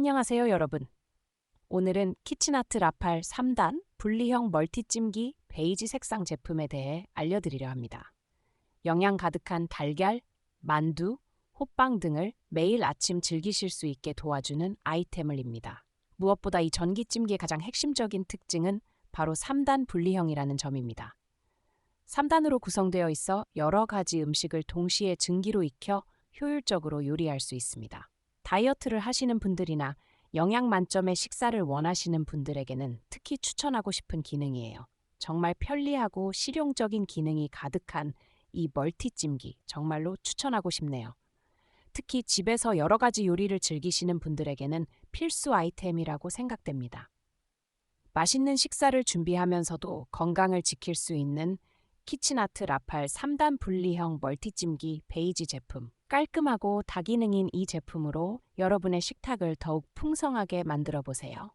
안녕하세요, 여러분. 오늘은 키친아트 라팔 3단 분리형 멀티찜기 베이지 색상 제품에 대해 알려드리려 합니다. 영양 가득한 달걀, 만두, 호빵 등을 매일 아침 즐기실 수 있게 도와주는 아이템을입니다. 무엇보다 이 전기찜기의 가장 핵심적인 특징은 바로 3단 분리형이라는 점입니다. 3단으로 구성되어 있어 여러 가지 음식을 동시에 증기로 익혀 효율적으로 요리할 수 있습니다. 다이어트를 하시는 분들이나 영양 만점의 식사를 원하시는 분들에게는 특히 추천하고 싶은 기능이에요. 정말 편리하고 실용적인 기능이 가득한 이 멀티찜기 정말로 추천하고 싶네요. 특히 집에서 여러 가지 요리를 즐기시는 분들에게는 필수 아이템이라고 생각됩니다. 맛있는 식사를 준비하면서도 건강을 지킬 수 있는 키친아트 라팔 3단 분리형 멀티찜기 베이지 제품. 깔끔하고 다기능인 이 제품으로 여러분의 식탁을 더욱 풍성하게 만들어 보세요.